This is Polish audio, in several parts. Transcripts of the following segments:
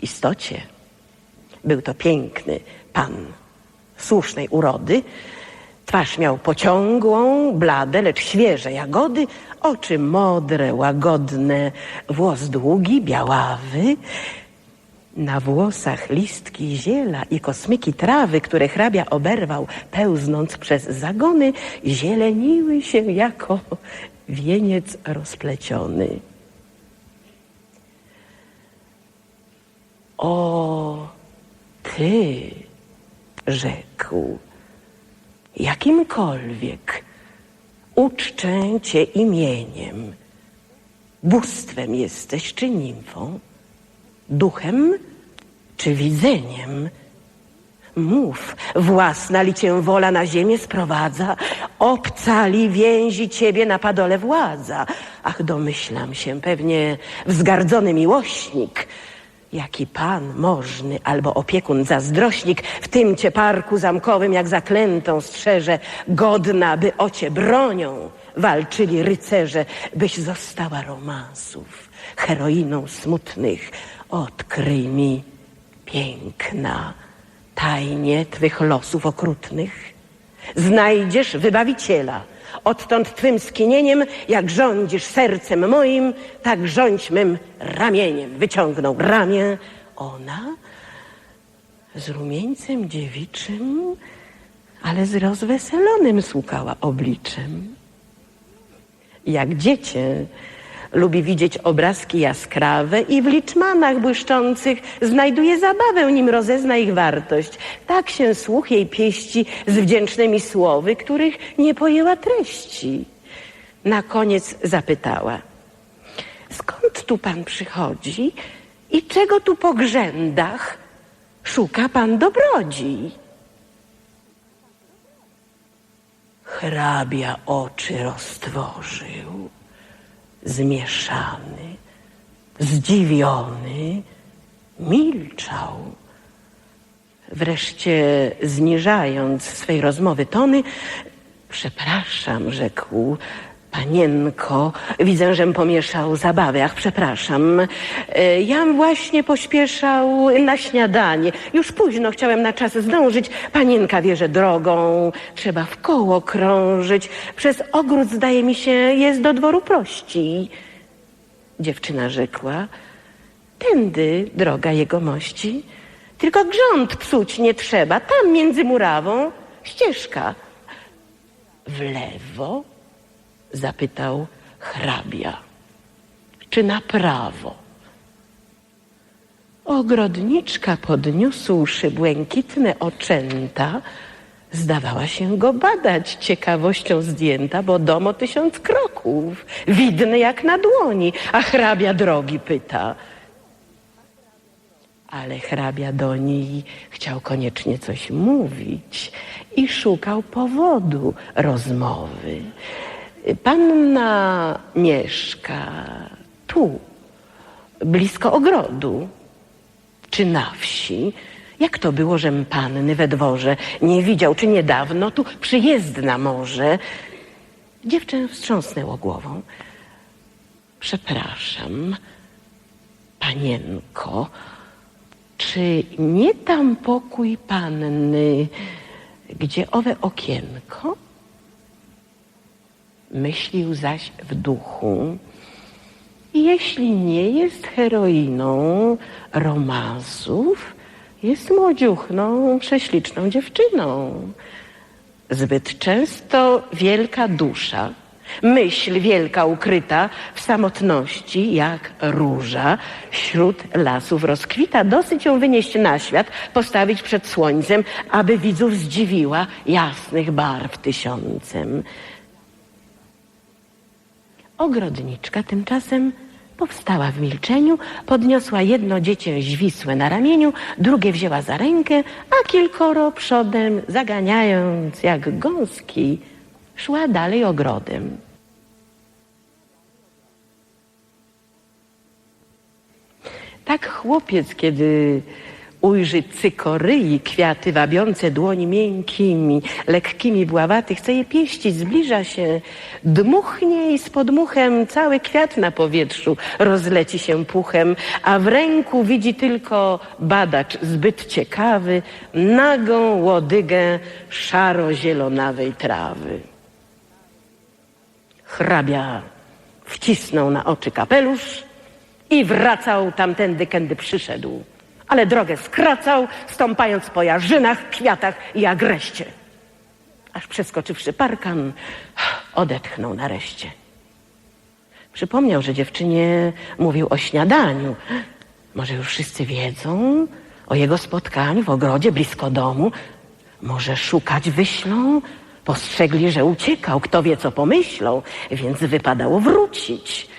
W istocie był to piękny pan słusznej urody. Twarz miał pociągłą, blade, lecz świeże jagody, oczy modre, łagodne, włos długi, białawy. Na włosach listki ziela i kosmyki trawy, które hrabia oberwał, pełznąc przez zagony, zieleniły się jako wieniec rozpleciony. O, ty, rzekł, jakimkolwiek uczczę cię imieniem, bóstwem jesteś czy nimfą, duchem czy widzeniem. Mów, własna li cię wola na ziemię sprowadza, obca li więzi ciebie na padole władza. Ach, domyślam się, pewnie wzgardzony miłośnik, jaki pan możny albo opiekun zazdrośnik w tym cię parku zamkowym jak zaklętą strzeże, godna, by o cię bronią walczyli rycerze, byś została romansów, heroiną smutnych. Odkryj mi, piękna, tajnie twych losów okrutnych. Znajdziesz wybawiciela. Odtąd twym skinieniem, jak rządzisz sercem moim, tak rządź mym ramieniem. Wyciągnął ramię. Ona z rumieńcem dziewiczym, ale z rozweselonym słukała obliczem. Jak dziecię lubi widzieć obrazki jaskrawe i w liczmanach błyszczących znajduje zabawę, nim rozezna ich wartość. Tak się słuch jej pieści z wdzięcznymi słowy, których nie pojęła treści. Na koniec zapytała, skąd tu pan przychodzi i czego tu po grzędach szuka pan dobrodzi? Hrabia oczy roztworzył zmieszany, zdziwiony, milczał. Wreszcie, zniżając swej rozmowy tony, przepraszam, rzekł, panienko, widzę, żem pomieszał zabawę, ach, przepraszam. E, Jam właśnie pośpieszał na śniadanie. Już późno chciałem na czas zdążyć. Panienka wie, że drogą trzeba w koło krążyć. Przez ogród, zdaje mi się, jest do dworu prości. Dziewczyna rzekła, tędy droga jego mości. Tylko grząd psuć nie trzeba, tam między murawą ścieżka. W lewo? Zapytał hrabia. Czy na prawo? Ogrodniczka podniósłszy błękitne oczęta, zdawała się go badać, ciekawością zdjęta, bo dom o tysiąc kroków, widny jak na dłoni, a hrabia drogi pyta. Ale hrabia do niej chciał koniecznie coś mówić i szukał powodu rozmowy. Panna mieszka tu, blisko ogrodu, czy na wsi. Jak to było, żem panny we dworze nie widział, czy niedawno tu przyjezdna może? Dziewczę wstrząsnęło głową. Przepraszam, panienko, czy nie tam pokój panny, gdzie owe okienko? Myślił zaś w duchu. Jeśli nie jest heroiną romansów, jest młodziuchną, prześliczną dziewczyną. Zbyt często wielka dusza, myśl wielka ukryta w samotności, jak róża, wśród lasów rozkwita. Dosyć ją wynieść na świat, postawić przed słońcem, aby widzów zdziwiła jasnych barw tysiącem. Ogrodniczka tymczasem powstała w milczeniu, podniosła jedno dziecię zwisłe na ramieniu, drugie wzięła za rękę, a kilkoro przodem, zaganiając jak gąski, szła dalej ogrodem. Tak chłopiec, kiedy Ujrzy cykoryi kwiaty wabiące dłoń miękkimi, lekkimi bławaty, chce je pieścić, zbliża się, dmuchnie i z podmuchem cały kwiat na powietrzu rozleci się puchem, a w ręku widzi tylko badacz zbyt ciekawy nagą łodygę szaro-zielonawej trawy. Hrabia wcisnął na oczy kapelusz i wracał tamtędy, kędy przyszedł. Ale drogę skracał, stąpając po jarzynach, kwiatach i agreście. Aż przeskoczywszy parkan, odetchnął nareszcie. Przypomniał, że dziewczynie mówił o śniadaniu. Może już wszyscy wiedzą o jego spotkaniu w ogrodzie blisko domu. Może szukać wyślą? Postrzegli, że uciekał, kto wie, co pomyślą, więc wypadało wrócić.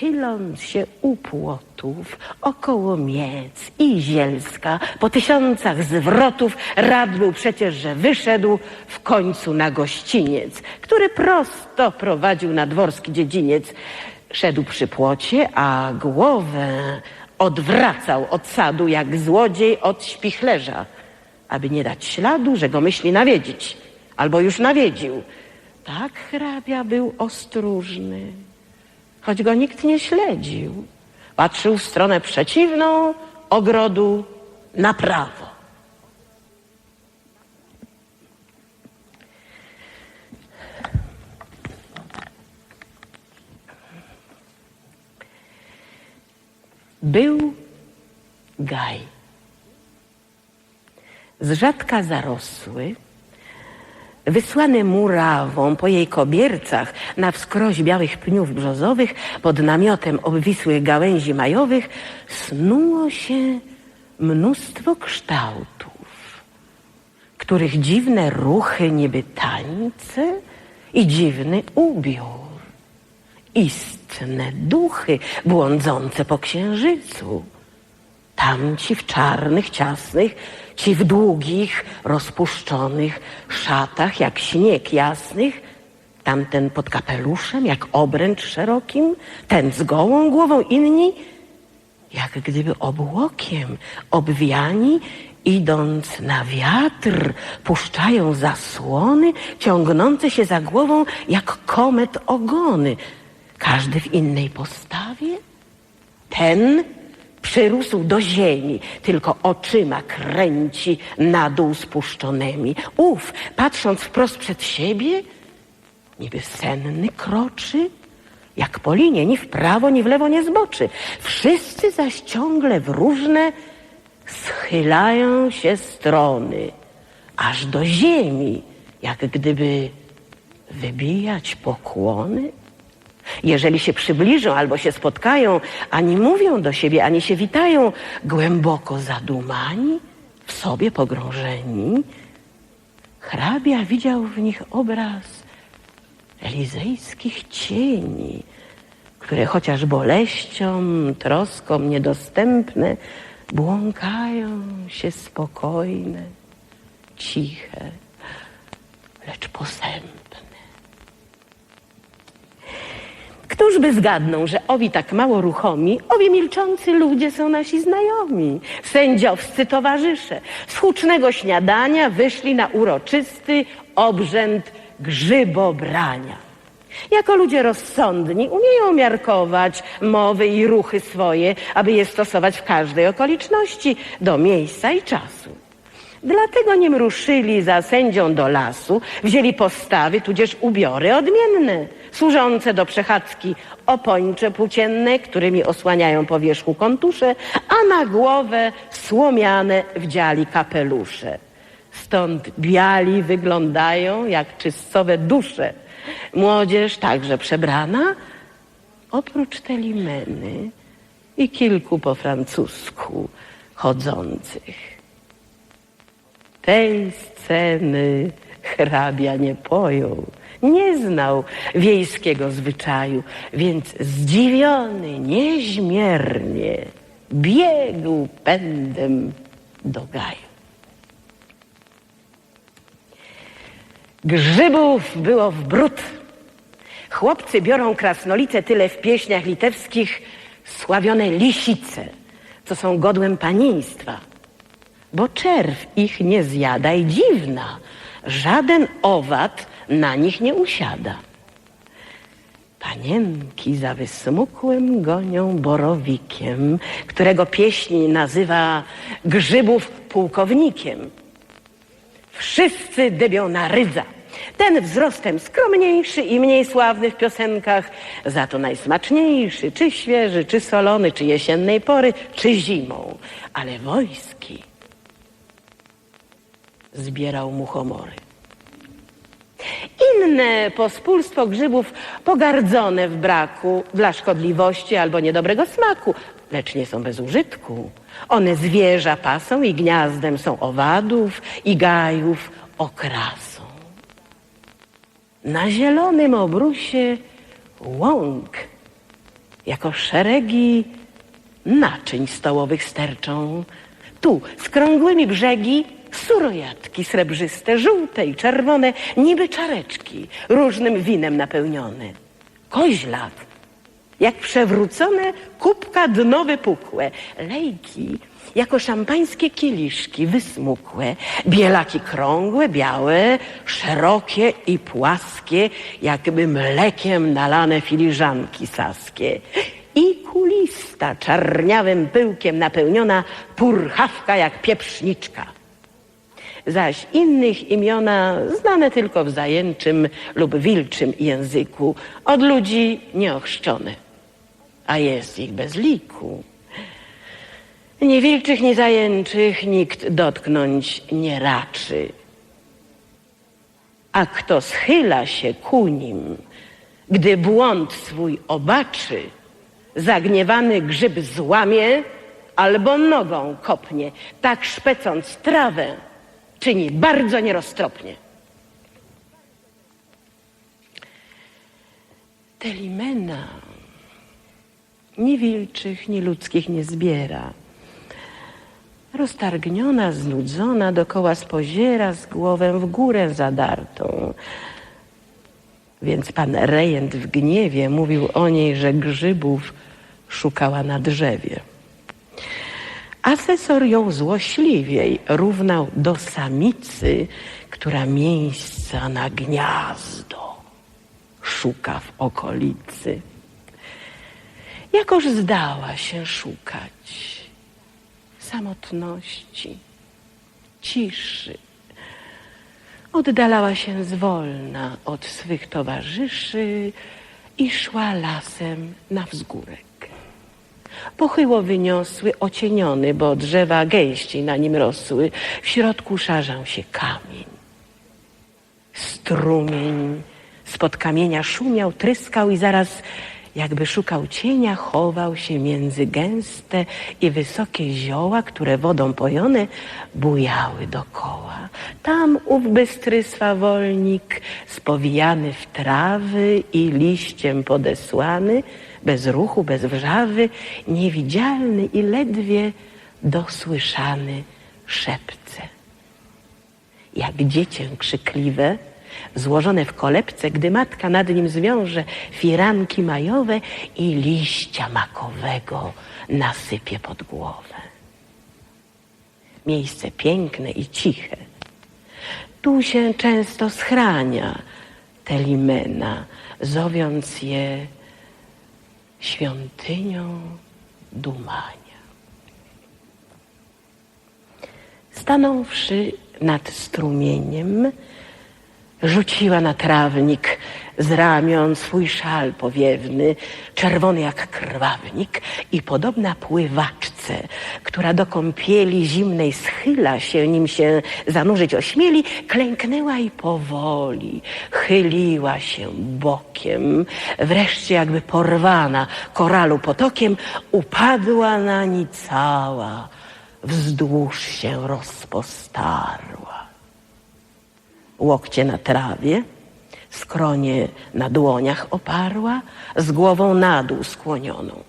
Chyląc się u płotów, około Miec i Zielska, po tysiącach zwrotów, rad był przecież, że wyszedł w końcu na gościniec, który prosto prowadził na dworski dziedziniec. Szedł przy płocie, a głowę odwracał od sadu, jak złodziej od śpichlerza, aby nie dać śladu, że go myśli nawiedzić, albo już nawiedził. Tak hrabia był ostrożny choć go nikt nie śledził. Patrzył w stronę przeciwną ogrodu na prawo. Był gaj. Z rzadka zarosły, Wysłany murawą po jej kobiercach na wskroś białych pniów brzozowych pod namiotem obwisłych gałęzi majowych snuło się mnóstwo kształtów, których dziwne ruchy niby tańce i dziwny ubiór, istne duchy błądzące po księżycu. Tamci w czarnych, ciasnych, ci w długich, rozpuszczonych szatach, jak śnieg jasnych, tamten pod kapeluszem, jak obręcz szerokim, ten z gołą głową, inni jak gdyby obłokiem obwiani, idąc na wiatr, puszczają zasłony, ciągnące się za głową jak komet ogony. Każdy w innej postawie. Ten Przyrósł do ziemi, tylko oczyma kręci na dół spuszczonymi. Ów, patrząc wprost przed siebie, niby senny kroczy, jak po linie, ni w prawo, ni w lewo nie zboczy. Wszyscy zaś ciągle w różne schylają się strony, aż do ziemi, jak gdyby wybijać pokłony. Jeżeli się przybliżą albo się spotkają, ani mówią do siebie, ani się witają, głęboko zadumani, w sobie pogrążeni, hrabia widział w nich obraz elizejskich cieni, które chociaż boleścią, troską niedostępne, błąkają się spokojne, ciche, lecz posępne. Któż by zgadnął, że owi tak mało ruchomi, owi milczący ludzie są nasi znajomi, sędziowscy towarzysze. Z hucznego śniadania wyszli na uroczysty obrzęd grzybobrania. Jako ludzie rozsądni umieją miarkować mowy i ruchy swoje, aby je stosować w każdej okoliczności, do miejsca i czasu. Dlatego nim ruszyli za sędzią do lasu, wzięli postawy, tudzież ubiory odmienne, służące do przechadzki opończe płócienne, którymi osłaniają po wierzchu kontusze, a na głowę słomiane wdziali kapelusze. Stąd biali wyglądają jak czystcowe dusze. Młodzież także przebrana, oprócz te limeny i kilku po francusku chodzących. Tej sceny hrabia nie pojął, nie znał wiejskiego zwyczaju, więc zdziwiony niezmiernie biegł pędem do gaju. Grzybów było w bród. Chłopcy biorą krasnolice tyle w pieśniach litewskich sławione lisice, co są godłem panieństwa bo czerw ich nie zjada i dziwna, żaden owad na nich nie usiada. Panienki za wysmukłym gonią borowikiem, którego pieśń nazywa grzybów pułkownikiem. Wszyscy dybią na rydza. Ten wzrostem skromniejszy i mniej sławny w piosenkach, za to najsmaczniejszy, czy świeży, czy solony, czy jesiennej pory, czy zimą. Ale wojski zbierał muchomory. Inne pospólstwo grzybów pogardzone w braku dla szkodliwości albo niedobrego smaku, lecz nie są bez użytku. One zwierza pasą i gniazdem są owadów i gajów okrasą. Na zielonym obrusie łąk, jako szeregi naczyń stołowych sterczą. Tu z krągłymi brzegi surojatki srebrzyste, żółte i czerwone, niby czareczki, różnym winem napełnione. Koźlat, jak przewrócone kubka dno wypukłe, lejki, jako szampańskie kieliszki wysmukłe, bielaki krągłe, białe, szerokie i płaskie, jakby mlekiem nalane filiżanki saskie. I kulista, czarniawym pyłkiem napełniona purchawka jak pieprzniczka zaś innych imiona znane tylko w zajęczym lub wilczym języku, od ludzi nieochrzczone, a jest ich bez liku. Ni wilczych, ni zajęczych nikt dotknąć nie raczy. A kto schyla się ku nim, gdy błąd swój obaczy, zagniewany grzyb złamie albo nogą kopnie, tak szpecąc trawę, czyni bardzo nieroztropnie. Telimena ni wilczych, ni ludzkich nie zbiera. Roztargniona, znudzona, dokoła spoziera z głowę w górę zadartą. Więc pan rejent w gniewie mówił o niej, że grzybów szukała na drzewie. Asesor ją złośliwiej równał do samicy, która miejsca na gniazdo szuka w okolicy. Jakoż zdała się szukać samotności, ciszy. Oddalała się zwolna od swych towarzyszy i szła lasem na wzgórek. Pochyło wyniosły, ocieniony, bo drzewa gęściej na nim rosły. W środku szarzał się kamień. Strumień spod kamienia szumiał, tryskał i zaraz jakby szukał cienia, chował się między gęste i wysokie zioła, które wodą pojone bujały dokoła. Tam ów bystry swawolnik, spowijany w trawy i liściem podesłany, bez ruchu, bez wrzawy, niewidzialny i ledwie dosłyszany szepce. Jak dziecię krzykliwe, złożone w kolebce, gdy matka nad nim zwiąże firanki majowe i liścia makowego nasypie pod głowę. Miejsce piękne i ciche. Tu się często schrania Telimena, zowiąc je świątynią dumania. Stanąwszy nad strumieniem, rzuciła na trawnik z ramion swój szal powiewny, czerwony jak krwawnik i podobna pływaczce, która do kąpieli zimnej schyla się, nim się zanurzyć ośmieli, klęknęła i powoli chyliła się bokiem, wreszcie jakby porwana koralu potokiem, upadła na ni cała, wzdłuż się rozpostarła. Łokcie na trawie, skronie na dłoniach oparła, z głową na dół skłonioną.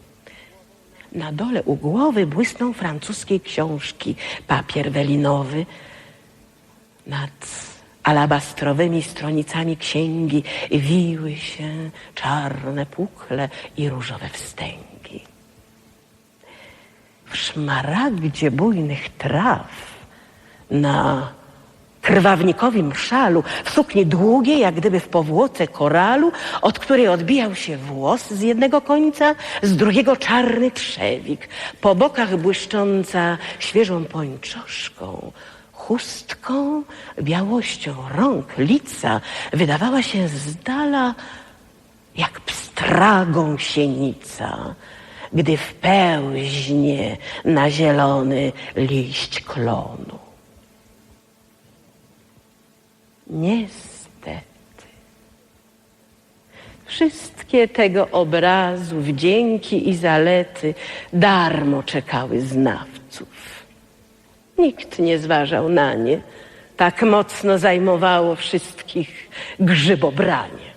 Na dole u głowy błysną francuskiej książki papier welinowy. Nad alabastrowymi stronicami księgi wiły się czarne pukle i różowe wstęgi. W szmaragdzie bujnych traw na krwawnikowym szalu, w sukni długiej, jak gdyby w powłoce koralu, od której odbijał się włos z jednego końca, z drugiego czarny trzewik, po bokach błyszcząca świeżą pończoszką, chustką, białością rąk, lica, wydawała się z dala jak pstra gąsienica, gdy wpełźnie na zielony liść klonu. Niestety. Wszystkie tego obrazu wdzięki i zalety darmo czekały znawców. Nikt nie zważał na nie. Tak mocno zajmowało wszystkich grzybobranie.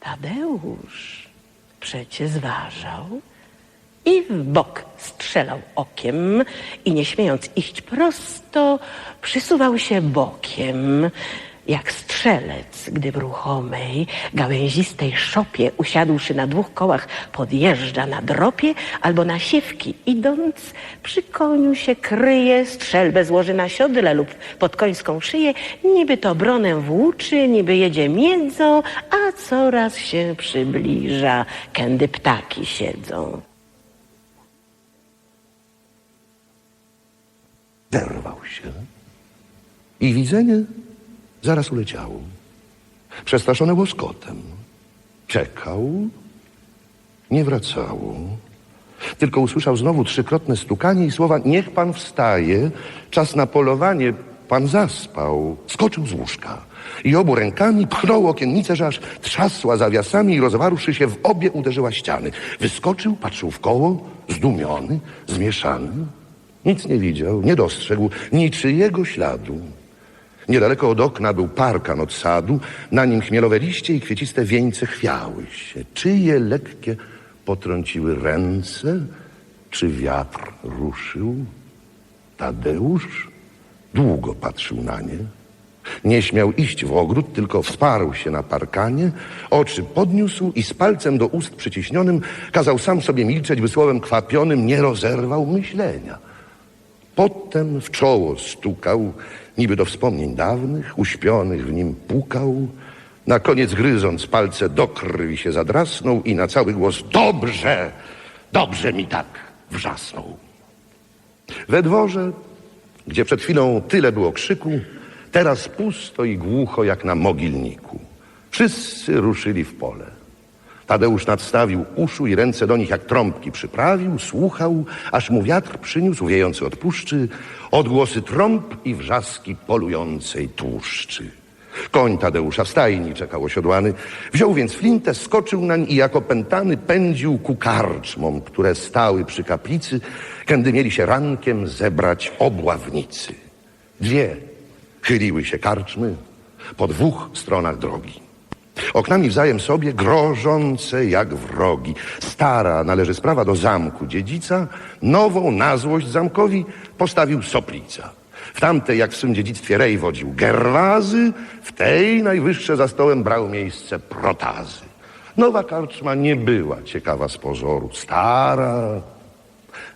Tadeusz przecie zważał i w bok strzelał okiem i nie śmiejąc iść prosto, przysuwał się bokiem, jak strzelec, gdy w ruchomej, gałęzistej szopie, usiadłszy na dwóch kołach, podjeżdża na dropie albo na siewki, idąc przy koniu się kryje, strzelbę złoży na siodle lub pod końską szyję, niby to bronę włóczy, niby jedzie miedzą, a coraz się przybliża, kędy ptaki siedzą. Zerwał się. I widzenie zaraz uleciało. Przestraszone łoskotem. Czekał, nie wracało. Tylko usłyszał znowu trzykrotne stukanie i słowa Niech pan wstaje, czas na polowanie, pan zaspał. Skoczył z łóżka i obu rękami pchnął okiennicę, że aż trzasła zawiasami i rozwarłszy się w obie uderzyła ściany. Wyskoczył, patrzył w koło, zdumiony, zmieszany. Nic nie widział, nie dostrzegł niczyjego śladu. Niedaleko od okna był parkan od sadu, na nim chmielowe liście i kwieciste wieńce chwiały się. Czyje lekkie potrąciły ręce? Czy wiatr ruszył? Tadeusz długo patrzył na nie. Nie śmiał iść w ogród, tylko wsparł się na parkanie, oczy podniósł i z palcem do ust przyciśnionym kazał sam sobie milczeć, by słowem kwapionym nie rozerwał myślenia. Potem w czoło stukał, niby do wspomnień dawnych, uśpionych w nim pukał. Na koniec gryząc palce do krwi się zadrasnął i na cały głos dobrze, dobrze mi tak wrzasnął. We dworze, gdzie przed chwilą tyle było krzyku, teraz pusto i głucho jak na mogilniku. Wszyscy ruszyli w pole. Tadeusz nadstawił uszu i ręce do nich jak trąbki przyprawił, słuchał, aż mu wiatr przyniósł, wiejący od puszczy, odgłosy trąb i wrzaski polującej tłuszczy. Koń Tadeusza w stajni czekał osiodłany. Wziął więc flintę, skoczył nań i jako pętany pędził ku karczmom, które stały przy kaplicy, kiedy mieli się rankiem zebrać obławnicy. Dwie chyliły się karczmy po dwóch stronach drogi. Oknami wzajem sobie grożące jak wrogi. Stara należy sprawa do zamku dziedzica, nową na złość zamkowi postawił soplica. W tamtej, jak w swym dziedzictwie rej wodził gerwazy, w tej najwyższe za stołem brał miejsce protazy. Nowa karczma nie była ciekawa z pozoru. Stara,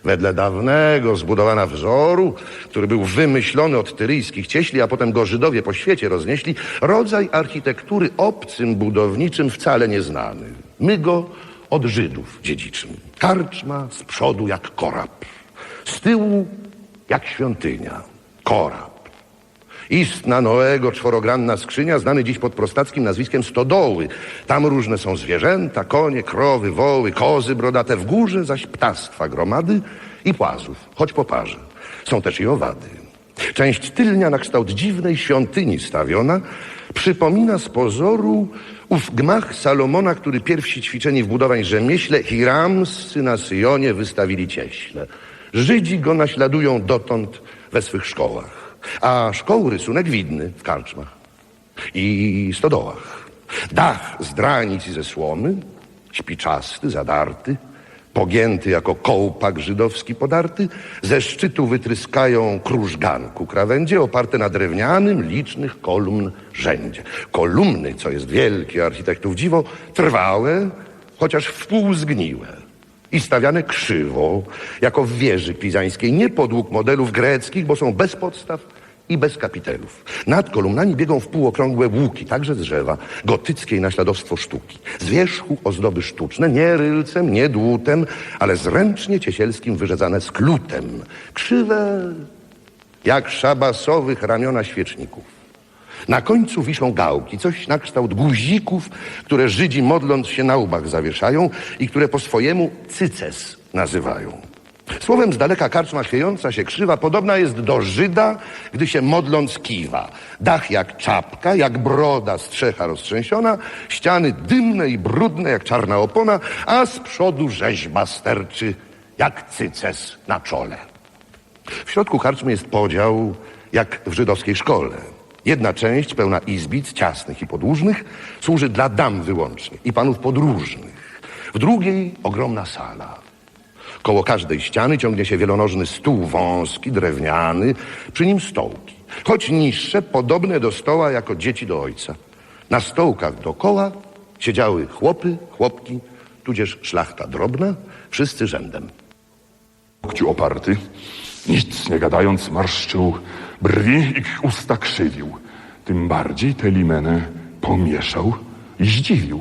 wedle dawnego zbudowana wzoru, który był wymyślony od tyryjskich cieśli, a potem go Żydowie po świecie roznieśli, rodzaj architektury obcym budowniczym wcale nieznany. My go od Żydów dziedziczymy. Karczma z przodu jak korab, z tyłu jak świątynia. Korab. Istna Noego czworogranna skrzynia, znany dziś pod prostackim nazwiskiem Stodoły. Tam różne są zwierzęta, konie, krowy, woły, kozy brodate, w górze zaś ptactwa gromady i płazów, choć po parze. Są też i owady. Część tylnia na kształt dziwnej świątyni stawiona przypomina z pozoru ów gmach Salomona, który pierwsi ćwiczeni w budowań rzemieśle Hiramscy na Syjonie wystawili cieśle. Żydzi go naśladują dotąd we swych szkołach. A szkoł rysunek widny w karczmach i stodołach. Dach z dranic i ze słomy, śpiczasty, zadarty, pogięty jako kołpak żydowski podarty, ze szczytu wytryskają krużganku krawędzie oparte na drewnianym, licznych kolumn rzędzie. Kolumny, co jest wielkie architektów dziwo, trwałe, chociaż wpół zgniłe. I stawiane krzywo, jako w wieży pizańskiej, nie podług modelów greckich, bo są bez podstaw i bez kapitelów. Nad kolumnami biegą w półokrągłe łuki, także drzewa, gotyckiej naśladowstwo sztuki. Z wierzchu ozdoby sztuczne, nie rylcem, nie dłutem, ale zręcznie ciesielskim wyrzezane sklutem. Krzywe jak szabasowych ramiona świeczników. Na końcu wiszą gałki, coś na kształt guzików, które Żydzi modląc się na łbach zawieszają i które po swojemu cyces nazywają. Słowem z daleka karczma chwiejąca się krzywa podobna jest do Żyda, gdy się modląc kiwa. Dach jak czapka, jak broda strzecha roztrzęsiona, ściany dymne i brudne jak czarna opona, a z przodu rzeźba sterczy jak cyces na czole. W środku karczmy jest podział, jak w żydowskiej szkole. Jedna część, pełna izbic, ciasnych i podłużnych, służy dla dam wyłącznie i panów podróżnych. W drugiej ogromna sala. Koło każdej ściany ciągnie się wielonożny stół wąski, drewniany, przy nim stołki. Choć niższe, podobne do stoła jako dzieci do ojca. Na stołkach dookoła siedziały chłopy, chłopki, tudzież szlachta drobna, wszyscy rzędem. łokciu oparty, nic nie gadając, marszczył brwi i usta krzywił. Tym bardziej Telimenę pomieszał i zdziwił.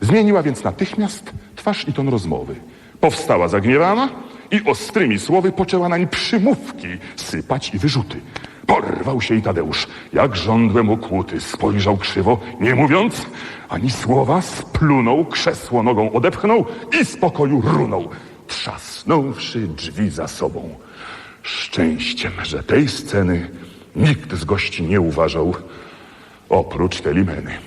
Zmieniła więc natychmiast twarz i ton rozmowy. Powstała zagniewana i ostrymi słowy poczęła nań przymówki sypać i wyrzuty. Porwał się i Tadeusz, jak żądłem okłuty, spojrzał krzywo, nie mówiąc ani słowa, splunął, krzesło nogą odepchnął i z pokoju runął trzasnąwszy drzwi za sobą. Szczęściem, że tej sceny nikt z gości nie uważał, oprócz Telimeny.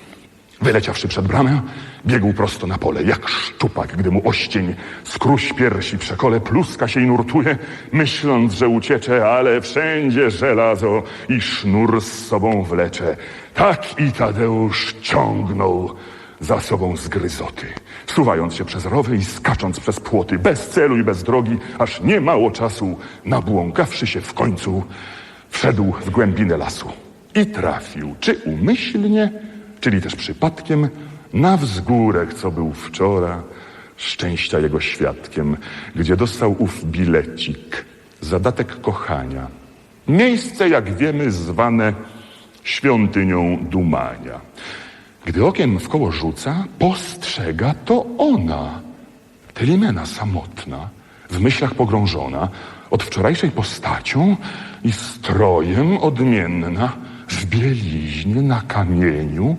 Wyleciawszy przed bramę, biegł prosto na pole, jak szczupak, gdy mu oścień skróś piersi przekole, pluska się i nurtuje, myśląc, że uciecze, ale wszędzie żelazo i sznur z sobą wlecze. Tak i Tadeusz ciągnął za sobą zgryzoty, suwając się przez rowy i skacząc przez płoty, bez celu i bez drogi, aż nie mało czasu, nabłąkawszy się w końcu, wszedł w głębinę lasu i trafił, czy umyślnie, czyli też przypadkiem, na wzgórek, co był wczora, szczęścia jego świadkiem, gdzie dostał ów bilecik, zadatek kochania. Miejsce, jak wiemy, zwane świątynią dumania. Gdy okiem w koło rzuca, postrzega to ona. Telimena samotna, w myślach pogrążona, od wczorajszej postacią i strojem odmienna, w bieliźnie na kamieniu,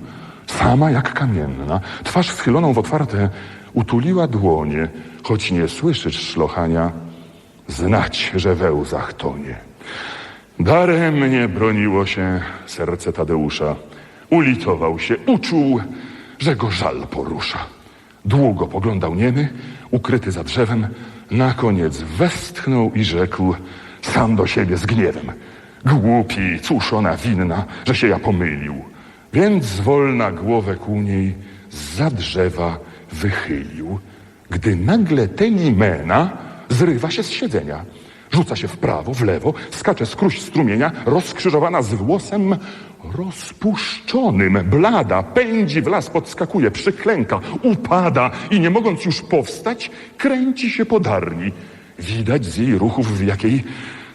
sama jak kamienna, twarz schyloną w otwarte, utuliła dłonie, choć nie słyszysz szlochania, znać, że we łzach tonie. Daremnie broniło się serce Tadeusza. Ulitował się, uczuł, że go żal porusza. Długo poglądał niemy, ukryty za drzewem, na koniec westchnął i rzekł sam do siebie z gniewem. Głupi, cóż ona winna, że się ja pomylił. Więc zwolna głowę ku niej za drzewa wychylił, gdy nagle Telimena zrywa się z siedzenia. Rzuca się w prawo, w lewo, skacze skróś strumienia, rozkrzyżowana z włosem rozpuszczonym, blada, pędzi w las, podskakuje, przyklęka, upada i nie mogąc już powstać, kręci się podarni. Widać z jej ruchów, w jakiej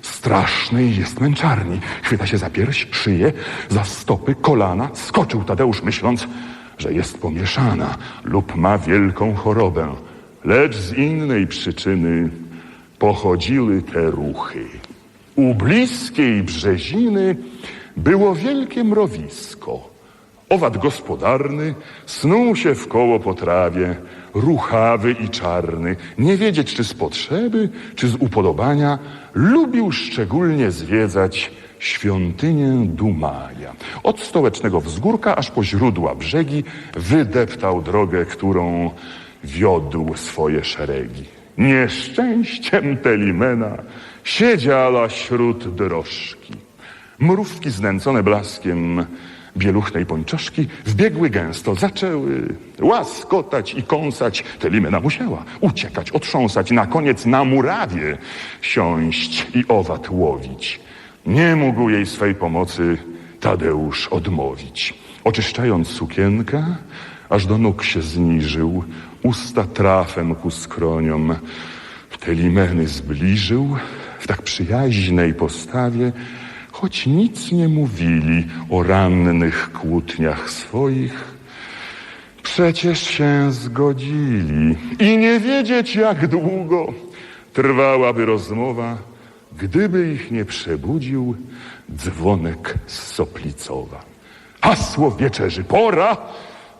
strasznej jest męczarni. Chwyta się za pierś, szyję, za stopy, kolana. Skoczył Tadeusz, myśląc, że jest pomieszana lub ma wielką chorobę. Lecz z innej przyczyny pochodziły te ruchy. U bliskiej brzeziny było wielkie mrowisko. Owad gospodarny snuł się w koło po trawie, ruchawy i czarny, nie wiedzieć czy z potrzeby, czy z upodobania, lubił szczególnie zwiedzać świątynię Dumania. Od stołecznego wzgórka aż po źródła brzegi wydeptał drogę, którą wiodł swoje szeregi. Nieszczęściem Telimena siedziała śród drożki. Mrówki znęcone blaskiem bieluchnej pończoszki wbiegły gęsto, zaczęły łaskotać i kąsać. Telimena musiała uciekać, otrząsać, na koniec na murawie siąść i owad łowić. Nie mógł jej swej pomocy Tadeusz odmówić. Oczyszczając sukienkę, aż do nóg się zniżył, usta trafem ku skroniom. Te limeny zbliżył w tak przyjaźnej postawie, choć nic nie mówili o rannych kłótniach swoich, Przecież się zgodzili i nie wiedzieć jak długo trwałaby rozmowa, gdyby ich nie przebudził dzwonek z Soplicowa. Hasło wieczerzy, pora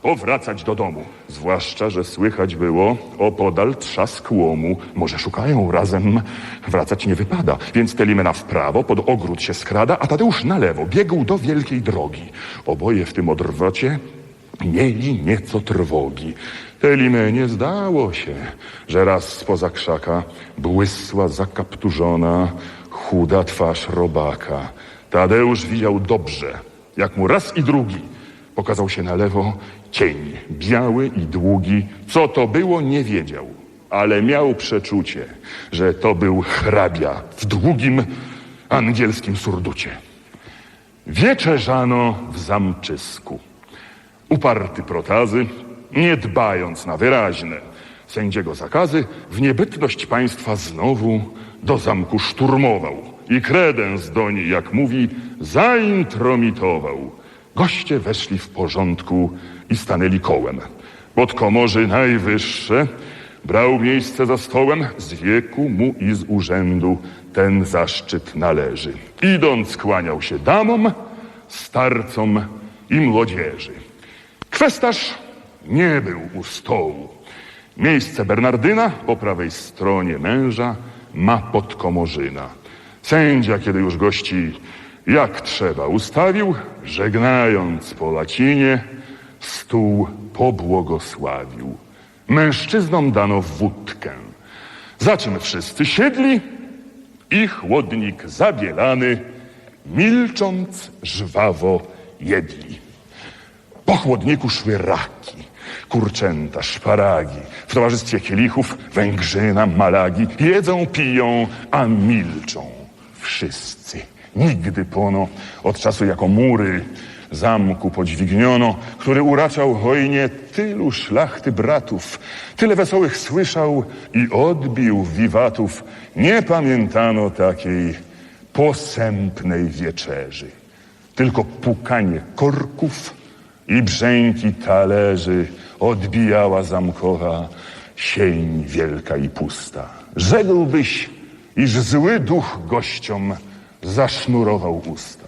powracać do domu. Zwłaszcza, że słychać było opodal trzask łomu. Może szukają razem, wracać nie wypada. Więc Telimena w prawo, pod ogród się skrada, a Tadeusz na lewo, biegł do wielkiej drogi. Oboje w tym odwrocie mieli nieco trwogi. Telimenie zdało się, że raz spoza krzaka błysła zakapturzona, chuda twarz robaka. Tadeusz widział dobrze, jak mu raz i drugi pokazał się na lewo cień, biały i długi. Co to było, nie wiedział, ale miał przeczucie, że to był hrabia w długim angielskim surducie. Wieczerzano w zamczysku. Uparty protazy, nie dbając na wyraźne sędziego zakazy, w niebytność państwa znowu do zamku szturmował i kredens doń, jak mówi, zaintromitował. Goście weszli w porządku i stanęli kołem. Pod komorzy najwyższe brał miejsce za stołem, z wieku mu i z urzędu ten zaszczyt należy. Idąc kłaniał się damom, starcom i młodzieży. Kwestarz nie był u stołu. Miejsce Bernardyna po prawej stronie męża ma podkomorzyna. Sędzia, kiedy już gości jak trzeba ustawił, żegnając po łacinie, stół pobłogosławił. Mężczyznom dano wódkę, za czym wszyscy siedli i chłodnik zabielany, milcząc żwawo jedli. Po chłodniku szły raki, kurczęta, szparagi. W towarzystwie kielichów węgrzyna, malagi. Jedzą, piją, a milczą. Wszyscy. Nigdy pono, od czasu jako mury zamku podźwigniono, który uraczał hojnie tylu szlachty bratów. Tyle wesołych słyszał i odbił wiwatów. Nie pamiętano takiej posępnej wieczerzy. Tylko pukanie korków i brzęki talerzy odbijała zamkowa sień wielka i pusta. Rzekłbyś, iż zły duch gościom zasznurował usta.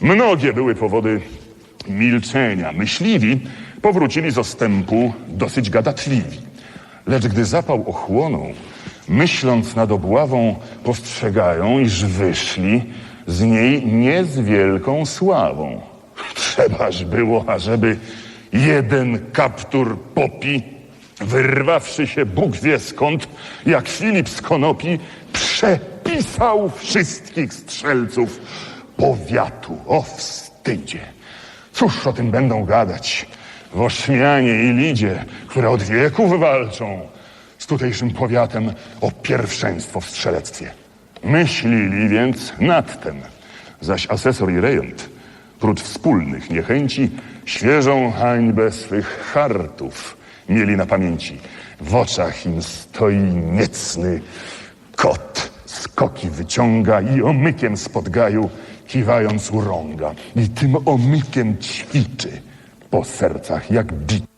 Mnogie były powody milczenia. Myśliwi powrócili z ostępu dosyć gadatliwi. Lecz gdy zapał ochłonął, myśląc nad obławą, postrzegają, iż wyszli z niej nie z wielką sławą. Trzebaż było, ażeby jeden kaptur popi, wyrwawszy się Bóg wie skąd, jak Filip z konopi, przepisał wszystkich strzelców powiatu. O wstydzie! Cóż o tym będą gadać w Ośmianie i Lidzie, które od wieków walczą z tutejszym powiatem o pierwszeństwo w strzelectwie. Myślili więc nad tym, zaś asesor i rejent, prócz wspólnych niechęci, świeżą hańbę swych hartów mieli na pamięci. W oczach im stoi niecny kot, skoki wyciąga i omykiem spod gaju, kiwając urąga. I tym omykiem ćwiczy po sercach jak bit.